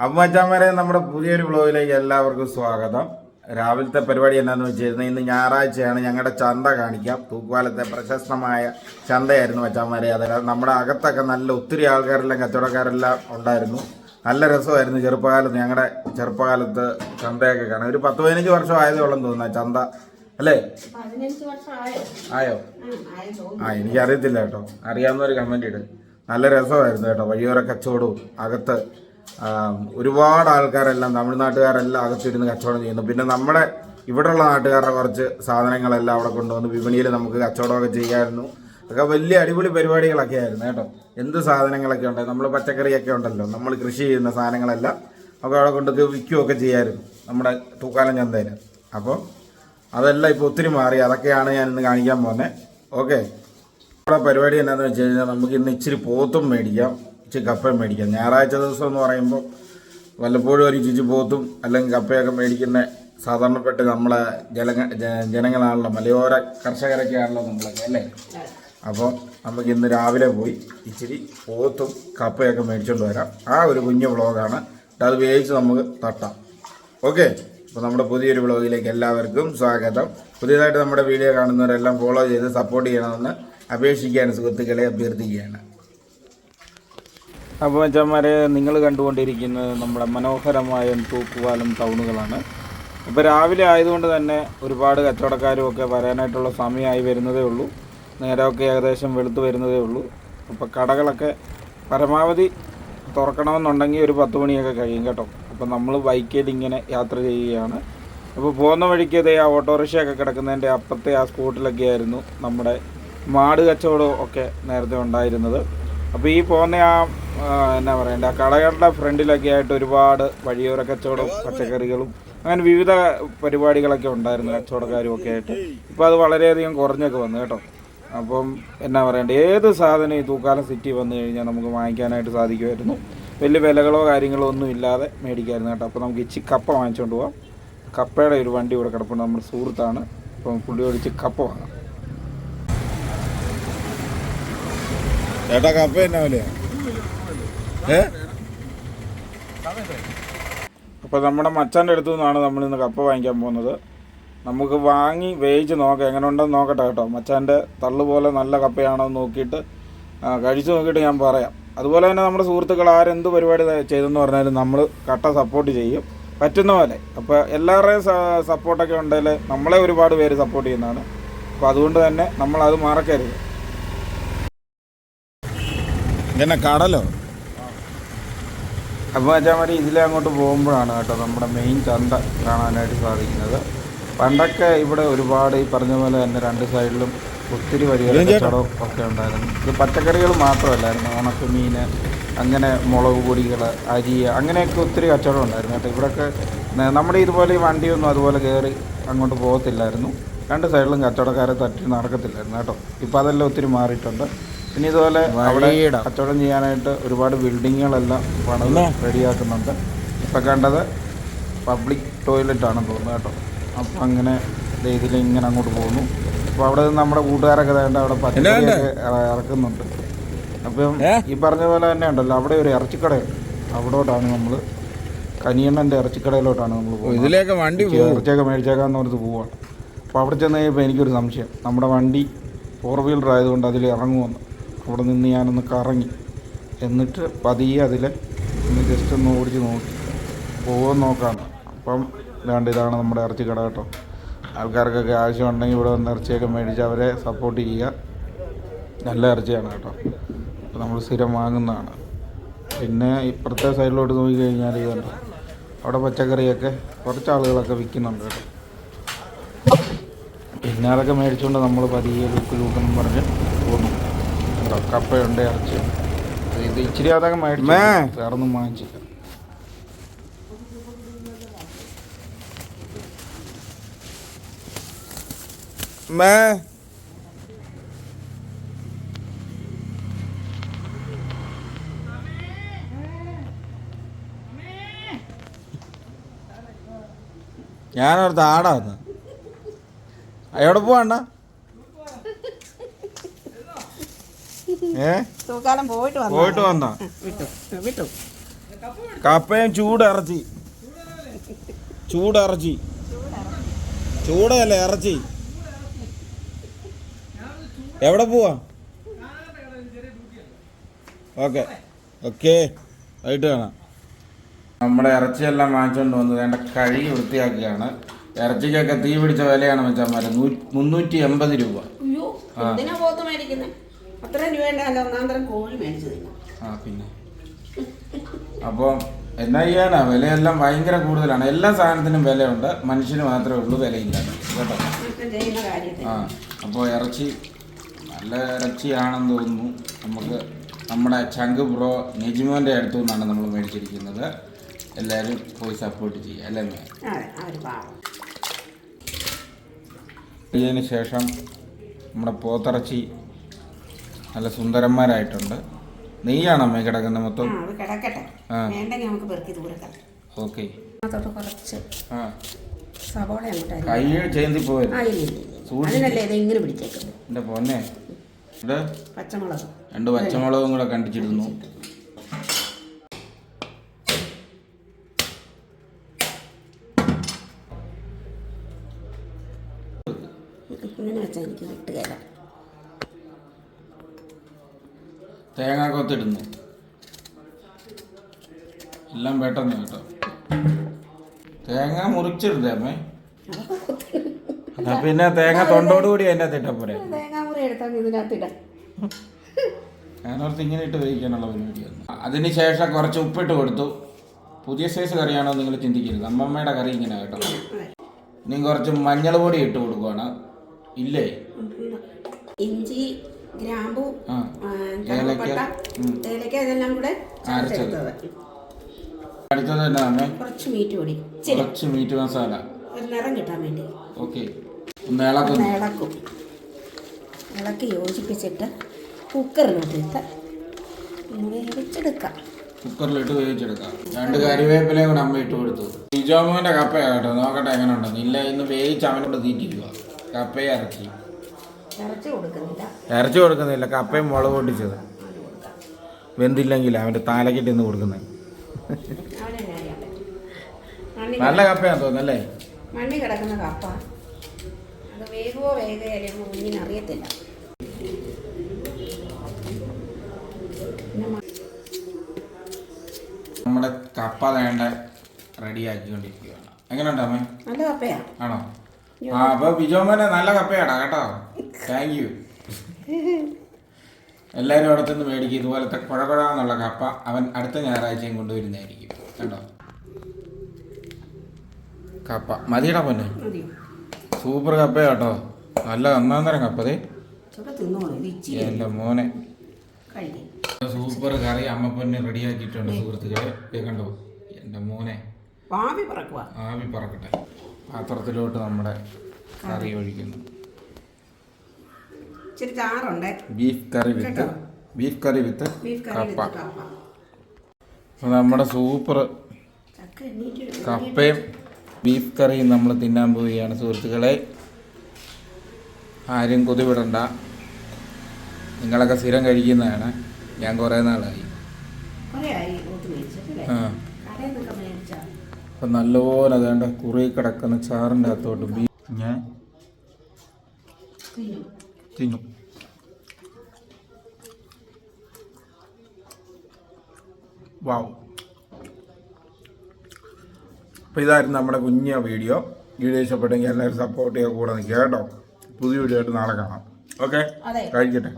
അമ്മച്ചാമാരെ നമ്മുടെ പുതിയൊരു വ്ലോഗിലേക്ക് എല്ലാവർക്കും സ്വാഗതം. രാവിലത്തെ പരിപാടി എന്താണെന്ന് വെച്ചിരുന്നത് ഇന്ന് ഞായറാഴ്ചയാണ്. ഞങ്ങളുടെ ചന്ത കാണിക്കാം. തൂക്കുപാലത്തെ പ്രശസ്തമായ ചന്തയായിരുന്നു മച്ചാമാരെ അതായത് നമ്മുടെ അകത്തൊക്കെ നല്ല ഒത്തിരി ആൾക്കാരെല്ലാം കച്ചവടക്കാരെല്ലാം ഉണ്ടായിരുന്നു. നല്ല രസമായിരുന്നു ചെറുപ്പകാലത്ത്. ഞങ്ങളുടെ ചെറുപ്പകാലത്ത് ചന്തയൊക്കെ കാണാം ഒരു പത്ത് പതിനഞ്ച് വർഷം ആയതേ ഉള്ളെന്ന് തോന്നുന്നു ചന്ത. അല്ലേ? ആയോ? ആ എനിക്കറിയത്തില്ല കേട്ടോ. അറിയാവുന്നവർ കമന്റ് ഇട്. നല്ല രസമായിരുന്നു കേട്ടോ. വഴിയോര കച്ചവടവും അകത്ത് ഒരുപാട് ആൾക്കാരെല്ലാം തമിഴ്നാട്ടുകാരെല്ലാം അകത്തിരുന്ന് കച്ചവടം ചെയ്യുന്നു. പിന്നെ നമ്മുടെ ഇവിടെയുള്ള നാട്ടുകാരുടെ കുറച്ച് സാധനങ്ങളെല്ലാം അവിടെ കൊണ്ടുവന്ന് വിപണിയിൽ നമുക്ക് കച്ചവടമൊക്കെ ചെയ്യാമായിരുന്നു അതൊക്കെ വലിയ അടിപൊളി പരിപാടികളൊക്കെ ആയിരുന്നു കേട്ടോ. എന്ത് സാധനങ്ങളൊക്കെ ഉണ്ട്? നമ്മൾ പച്ചക്കറിയൊക്കെ ഉണ്ടല്ലോ. നമ്മൾ കൃഷി ചെയ്യുന്ന സാധനങ്ങളെല്ലാം ഒക്കെ അവിടെ കൊണ്ടൊക്കെ വിൽക്കുകയൊക്കെ ചെയ്യാമായിരുന്നു നമ്മുടെ തൂക്കാലം ചന്തയിൽ. അപ്പോൾ അതെല്ലാം ഇപ്പോൾ ഒത്തിരി മാറി. അതൊക്കെയാണ് ഞാൻ ഇന്ന് കാണിക്കാൻ പോകുന്നത്. ഓക്കെ. നമ്മുടെ പരിപാടി എന്താണെന്ന് വെച്ച് കഴിഞ്ഞാൽ നമുക്ക് ഇന്ന് ഇച്ചിരി പോത്തും മേടിക്കാം. ഇച്ചിരി കപ്പയും മേടിക്കാം. ഞായറാഴ്ച ദിവസം എന്ന് പറയുമ്പോൾ വല്ലപ്പോഴും ഒരു ചുചി പോത്തും അല്ലെങ്കിൽ കപ്പയൊക്കെ മേടിക്കുന്ന സാധാരണപ്പെട്ട് നമ്മളെ ജല ജനങ്ങളാണല്ലോ. മലയോര കർഷകരൊക്കെയാണല്ലോ നമ്മളൊക്കെ അല്ലേ? അപ്പോൾ നമുക്ക് ഇന്ന് രാവിലെ പോയി ഇച്ചിരി പോത്തും കപ്പയൊക്കെ മേടിച്ചുകൊണ്ട് വരാം. ആ ഒരു കുഞ്ഞു വ്ളോഗാണ്. അത് വേവിച്ച് നമുക്ക് തട്ടാം. ഓക്കെ? അപ്പോൾ നമ്മുടെ പുതിയൊരു വ്ളോഗിലേക്ക് എല്ലാവർക്കും സ്വാഗതം. പുതിയതായിട്ട് നമ്മുടെ വീഡിയോ കാണുന്നവരെല്ലാം ഫോളോ ചെയ്ത് സപ്പോർട്ട് ചെയ്യണമെന്ന് അപേക്ഷിക്കുകയാണ് സുഹൃത്തുക്കളെ അഭ്യർത്ഥിക്കുകയാണ്. അപ്പോൾ അച്ഛന്മാരെ നിങ്ങൾ കണ്ടുകൊണ്ടിരിക്കുന്നത് നമ്മുടെ മനോഹരമായ തൂക്കുപാലം ടൗണുകളാണ്. ഇപ്പോൾ രാവിലെ ആയതുകൊണ്ട് തന്നെ ഒരുപാട് കച്ചവടക്കാരും ഒക്കെ വരാനായിട്ടുള്ള സമയമായി വരുന്നതേ ഉള്ളൂ. നേരമൊക്കെ ഏകദേശം വെളുത്ത് വരുന്നതേ ഉള്ളൂ. അപ്പോൾ കടകളൊക്കെ പരമാവധി തുറക്കണമെന്നുണ്ടെങ്കിൽ ഒരു പത്ത് മണിയൊക്കെ കഴിയും കേട്ടോ. അപ്പോൾ നമ്മൾ ബൈക്കിൽ ഇങ്ങനെ യാത്ര ചെയ്യുകയാണ്. അപ്പോൾ പോകുന്ന വഴിക്ക് ദേ ആ ഓട്ടോറിക്ഷയൊക്കെ കിടക്കുന്നതിന്റെ അപ്പുറത്തെ ആ സ്പോട്ടിലൊക്കെ ആയിരുന്നു നമ്മുടെ മാട് കച്ചവടം ഒക്കെ നേരത്തെ ഉണ്ടായിരുന്നത്. അപ്പോൾ ഈ പോകുന്ന ആ എന്നാ പറയണ്ട കടകളുടെ ഫ്രണ്ടിലൊക്കെ ആയിട്ട് ഒരുപാട് വഴിയോര കച്ചവടവും പച്ചക്കറികളും അങ്ങനെ വിവിധ പരിപാടികളൊക്കെ ഉണ്ടായിരുന്നു കച്ചവടക്കാരും ഒക്കെ ആയിട്ട്. ഇപ്പോൾ അത് വളരെയധികം കുറഞ്ഞൊക്കെ വന്നു കേട്ടോ. അപ്പം എന്നാ പറയണ്ട ഏത് സാധനം ഈ തൂക്കാലം സിറ്റി വന്നു കഴിഞ്ഞാൽ നമുക്ക് വാങ്ങിക്കാനായിട്ട് സാധിക്കുമായിരുന്നു. വലിയ വിലകളോ കാര്യങ്ങളോ ഒന്നും ഇല്ലാതെ മേടിക്കായിരുന്നു കേട്ടോ. അപ്പോൾ നമുക്ക് ഇച്ചി കപ്പ വാങ്ങിച്ചുകൊണ്ട് പോവാം. കപ്പയുടെ ഒരു വണ്ടി ഇവിടെ കിടപ്പുണ്ട് നമ്മുടെ സുഹൃത്താണ്. അപ്പം പുള്ളി ഒഴിച്ച് കപ്പ വാങ്ങാം. ചേട്ടാ കപ്പ എന്നാ വിലയാ? ഏ? അപ്പോൾ നമ്മുടെ മച്ചാന്റെ അടുത്തു നിന്നാണ് നമ്മൾ ഇന്ന് കപ്പ വാങ്ങിക്കാൻ പോകുന്നത്. നമുക്ക് വാങ്ങി വേവിച്ച് നോക്കാം. എങ്ങനെ ഉണ്ടെന്ന് നോക്കട്ടെ കേട്ടോ. മച്ചാന്റെ തള്ളു പോലെ നല്ല കപ്പയാണോ എന്ന് നോക്കിയിട്ട് കഴിച്ചു നോക്കിയിട്ട് ഞാൻ പറയാം. അതുപോലെ തന്നെ നമ്മുടെ സുഹൃത്തുക്കൾ ആരെന്ത് പരിപാടി ചെയ്തെന്ന് പറഞ്ഞാലും നമ്മൾ കട്ട സപ്പോർട്ട് ചെയ്യും. പറ്റുന്ന പോലെ. അപ്പോൾ എല്ലാവരുടെയും സപ്പോർട്ടൊക്കെ ഉണ്ടെങ്കിൽ നമ്മളെ ഒരുപാട് പേര് സപ്പോർട്ട് ചെയ്യുന്നതാണ്. അപ്പോൾ അതുകൊണ്ട് തന്നെ നമ്മളത് മറക്കരുത്. ഇങ്ങനെ കടലോ? അപ്പോൾ വെച്ചാൽ ഇതിലെ അങ്ങോട്ട് പോകുമ്പോഴാണ് കേട്ടോ നമ്മുടെ മെയിൻ ചന്ത കാണാനായിട്ട് സാധിക്കുന്നത്. പണ്ടൊക്കെ ഇവിടെ ഒരുപാട് ഈ പറഞ്ഞ പോലെ തന്നെ രണ്ട് സൈഡിലും ഒത്തിരി കച്ചവടം ഒക്കെ ഉണ്ടായിരുന്നു. ഇത് പച്ചക്കറികൾ മാത്രമല്ലായിരുന്നു ഉണക്ക് മീൻ അങ്ങനെ മുളക് പൊടികൾ അരി അങ്ങനെയൊക്കെ ഒത്തിരി കച്ചവടം ഉണ്ടായിരുന്നു കേട്ടോ. ഇവിടെയൊക്കെ നമ്മുടെ ഇതുപോലെ ഈ വണ്ടിയൊന്നും അതുപോലെ കയറി അങ്ങോട്ട് പോകത്തില്ലായിരുന്നു. രണ്ട് സൈഡിലും കച്ചവടക്കാരെ തട്ടി നടക്കത്തില്ലായിരുന്നു കേട്ടോ. ഇപ്പോൾ അതെല്ലാം ഒത്തിരി മാറിയിട്ടുണ്ട്. പിന്നെ ഇതുപോലെ അവിടെ കച്ചവടം ചെയ്യാനായിട്ട് ഒരുപാട് ബിൽഡിങ്ങുകളെല്ലാം പണിത് റെഡിയാക്കുന്നുണ്ട്. ഇപ്പം കണ്ടത് പബ്ലിക് ടോയ്ലറ്റാണ് തോന്നുന്നത് തോന്നുന്നു കേട്ടോ. അപ്പം അങ്ങനെ ഇതിൽ ഇങ്ങനെ അങ്ങോട്ട് പോകുന്നു. അപ്പോൾ അവിടെ നമ്മുടെ കൂട്ടുകാരൊക്കെ വേണ്ട അവിടെ പച്ചക്കറിയൊക്കെ ഇറക്കുന്നുണ്ട്. അപ്പം ഈ പറഞ്ഞ പോലെ തന്നെ ഉണ്ടല്ലോ അവിടെ ഒരു ഇറച്ചിക്കടയുണ്ട് അവിടോട്ടാണ് നമ്മൾ കനിയണ്ണന്റെ ഇറച്ചിക്കടയിലോട്ടാണ് നമ്മൾ പോകുന്നത്. ഇതിലേക്ക് വണ്ടി ഇറച്ചിയൊക്കെ മേടിച്ചേക്കാന്ന് പറഞ്ഞിട്ട് പോവാണ് അപ്പോൾ അവിടെ ചെന്ന് കഴിയുമ്പോൾ എനിക്കൊരു സംശയം. നമ്മുടെ വണ്ടി ഫോർ വീലർ ആയതുകൊണ്ട് അതിൽ ഇറങ്ങുമെന്ന് അവിടെ നിന്ന് ഞാനൊന്ന് കറങ്ങി. എന്നിട്ട് പതിയെ അതിൽ ഒന്ന് ജസ്റ്റ് ഒന്ന് ഓടിച്ച് നോക്കി. പോകുമെന്ന് നോക്കാമെന്ന് അപ്പം വേണ്ട ഇതാണ് നമ്മുടെ ഇറച്ചി കട കേട്ടോ. ആൾക്കാർക്കൊക്കെ ആവശ്യമുണ്ടെങ്കിൽ ഇവിടെ വന്ന് ഇറച്ചിയൊക്കെ മേടിച്ച് അവരെ സപ്പോർട്ട് ചെയ്യുക. നല്ല ഇറച്ചിയാണ് കേട്ടോ. അപ്പോൾ നമ്മൾ സ്ഥിരം വാങ്ങുന്നതാണ്. പിന്നെ ഇപ്പുറത്തെ സൈഡിലോട്ട് നോക്കിക്കഴിഞ്ഞാൽ ഇതുണ്ട് അവിടെ പച്ചക്കറിയൊക്കെ കുറച്ച് ആളുകളൊക്കെ വിൽക്കുന്നുണ്ട് കേട്ടോ. പിന്നെ അതൊക്കെ മേടിച്ചുകൊണ്ട് നമ്മൾ പതിയെ ലുക്ക് ലൂക്കെന്നും പറഞ്ഞ് പോന്നു. കേട്ടോ കപ്പയുണ്ട് ഇറച്ചിയുണ്ട് ഇത് ഇച്ചിരി അതൊക്കെ മേടിച്ചു. വേറൊന്നും വാങ്ങിച്ചില്ല. മേ. ഞാനൊരു ആടാന്ന് എവിടെ പോവാണ്ട ഏ? തൂക്കാലം പോയിട്ട് വന്നു പോയിട്ട് വന്നാ വിട്ടു വിട്ടു. കപ്പയും ചൂടിറച്ചി. ചൂടിറച്ചി. ചൂടല്ലേ ഇറച്ചി? എവിടെ പോവാ? ഓക്കെ. ഓക്കെ. ആയിട്ട് കാണാം. നമ്മുടെ ഇറച്ചിയെല്ലാം വാങ്ങിച്ചുകൊണ്ട് വന്നത് വേണ്ട കഴുകി വൃത്തിയാക്കുകയാണ്. ഇറച്ചിക്കൊക്കെ തീ പിടിച്ച വിലയാണ് വെച്ചാൽ മുന്നൂറ്റി എൺപത് രൂപ. അയ്യോ എന്തിനാ പോത്ത് മേടിക്കുന്നത് അത്രയും രൂപയുടെ അല്ല ഒന്നാം തരം കോഴി മേടിച്ചു തിന്നാം. ആ പിന്നെ. അപ്പോൾ എന്നാ ചെയ്യാനാ? വിലയെല്ലാം ഭയങ്കര കൂടുതലാണ്. എല്ലാ സാധനത്തിനും വിലയുണ്ട്. മനുഷ്യന് മാത്രമേ ഉള്ളൂ വിലയില്ല കേട്ടോ? ആ അപ്പോൾ ഇറച്ചി നല്ല ഇറച്ചിയാണെന്ന് തോന്നുന്നു. നമുക്ക് നമ്മുടെ ചങ്ക് ബ്രോ നെജിമോന്റെ അടുത്തു നിന്നാണ് നമ്മൾ മേടിച്ചിരിക്കുന്നത്. എല്ലാവരും പോയി സപ്പോർട്ട് ചെയ്യുക അല്ലേ മേ ശേഷം നമ്മുടെ പോത്തിറച്ചി നല്ല സുന്ദരന്മാരായിട്ടുണ്ട്. നെയ്യാണോ അമ്മ കിടക്കുന്നത് ആ മൊത്തം അത് കിടക്കട്ടെ. ആ. വേണ്ടെങ്കിൽ നമുക്ക് പെറുക്കി ദൂരക്കാം ഓക്കെ. അതിനകത്തോട്ട് കുറച്ച് ആ. സവോള അങ്ങോട്ട് കൈ ചേന്തി പോയത് ആ ഇല്ല ഇല്ല, ഇല്ല. സൂക്ഷിച്ച്. അതിനല്ലേ ഇത് ഇങ്ങനെ പിടിച്ചേക്കുന്നത്? എന്റെ പൊന്നെ. പച്ചമുളക്. രണ്ട് പച്ചമുളകും കൂടെ കണ്ടിച്ചിരുന്നു. ഇങ്ങനെ വെച്ചാൽ എനിക്ക് കിട്ടുകയില്ല തേങ്ങ കൊത്തിടുന്നു എല്ലാം പെട്ടെന്ന് കേട്ടോ. തേങ്ങ മുറിച്ചിരുന്നേ അമ്മേ? എന്നാ പിന്നെ തേങ്ങ തൊണ്ടോട് കൂടി അതിന്റെ അകത്ത് പോരെ. തേങ്ങാമുറി എടുത്താൽ ഇതിനകത്ത് ഇടാം ഞാനോർത്ത് ഇങ്ങനെ ഇട്ട് വേവിക്കാനുള്ള പരിപാടിയാണ് അതിന് ശേഷം കുറച്ച് ഉപ്പിട്ട് കൊടുത്തു. പുതിയ സൈസ് കറിയാണോ നിങ്ങൾ ചിന്തിക്കരുത്. അമ്മമ്മയുടെ കറി ഇങ്ങനെ കേട്ടോ. ഇനി കുറച്ച് മഞ്ഞൾ പൊടി ഇട്ട് കൊടുക്കുവാണ്. ഇല്ലേ? ഇഞ്ചി ഗ്രാമ്പു കറുവപ്പട്ട. ഏലക്ക ഇതെല്ലാം കൂടെ അരച്ചത്. അടുത്തത് എന്താണ് കുറച്ച് മീറ്റ് പൊടി. കുറച്ച് മീറ്റ് മസാല. ഒരു നിറം കിട്ടാൻ വേണ്ടി. ഓക്കെ. ഒന്ന് ഇളക്കും. ഇളക്കി യോജിപ്പിച്ചിട്ട് കുക്കറിലോട്ട് ഇട്ട് വേവിച്ചെടുക്കാം. കുക്കറിലിട്ട് വേവിച്ചെടുക്കാം. രണ്ട് കറിവേപ്പിലയും കൂടെ അമ്മ ഇട്ട് കൊടുത്തു. ബിജോമോന്റെ കപ്പയാ കേട്ടോ. നോക്കട്ടെ എങ്ങനെ ഉണ്ടെന്ന് ഇല്ല ഇന്ന് വേവിച്ച് അവനോട് തീറ്റിക്കുക കപ്പയെ ഇറച്ചി ഇറച്ചി കൊടുക്കുന്നില്ല. ഇറച്ചി കൊടുക്കുന്നില്ല. കപ്പയും മുളക് പൊട്ടിച്ചത്. വെന്തില്ലെങ്കിൽ അവന്റെ താലക്കിട്ട് ഇന്ന് കൊടുക്കുന്നത് നല്ല കപ്പയാന്ന് തോന്നുന്നല്ലേ മണ്ണി കിടക്കുന്ന കപ്പ. അത് വേഗമോ വേഗമോ കുഞ്ഞിന് അറിയത്തില്ല. നമ്മുടെ കപ്പ വേണ്ട റെഡിയാക്കിക്കൊണ്ടിരിക്കുകയാണ്. എങ്ങനെയുണ്ട് അമ്മേ? നല്ല കപ്പയാ. ആണോ? ആ അപ്പൊ ബിജോമോനെ നല്ല കപ്പയാടാ കേട്ടോ. താങ്ക് യു എല്ലാവരും അവിടെ നിന്ന് മേടിക്കും ഇതുപോലത്തെ കുഴകുഴാന്നുള്ള കപ്പ അവൻ അടുത്ത ഞായറാഴ്ചയും കൊണ്ടുവരുന്നതായിരിക്കും കേട്ടോ കപ്പ. മതിയടാ പൊന്നെ. സൂപ്പർ കപ്പ കേട്ടോ. നല്ല ഒന്നാം തരം കപ്പതേ എന്റെ മോനെ. സൂപ്പർ കറി അമ്മ പൊന്നെ റെഡിയാക്കിയിട്ടുണ്ട് സുഹൃത്തുക്കളെ. കണ്ടോ എന്റെ മോനെ. ആവി പറക്കട്ടെ. പാത്രത്തിലോട്ട് നമ്മുടെ കറി ഒഴിക്കുന്നു. ഇച്ചിരി ചാറുണ്ട്? ബീഫ് കറി വിത്ത് ബീഫ് കറി വിത്ത് കപ്പ. അപ്പോൾ നമ്മുടെ സൂപ്പർ കപ്പയും ബീഫ് കറിയും നമ്മൾ തിന്നാൻ പോവുകയാണ് സുഹൃത്തുക്കളെ. ആരും കൊതിവിടണ്ട. നിങ്ങളൊക്കെ സ്ഥിരം കഴിക്കുന്നതാണ്. ഞാൻ കുറേ നാളായി. ആ. അപ്പം നല്ലപോലെ അതേണ്ട കുറി കിടക്കുന്ന ചാറിന്റെ അകത്തോട്ട് ബീ ഞാൻ തിന്നും. വാവ് അപ്പോൾ ഇതായിരുന്നു നമ്മുടെ കുഞ്ഞ വീഡിയോ. വീഡിയോ ഇഷ്ടപ്പെട്ടെങ്കിൽ എല്ലാവരും സപ്പോർട്ട് ചെയ്യുക കൂടെ നിൽക്കുക കേട്ടോ. പുതിയ വീഡിയോ ആയിട്ട് നാളെ കാണാം. ഓക്കെ? കഴിക്കട്ടെ.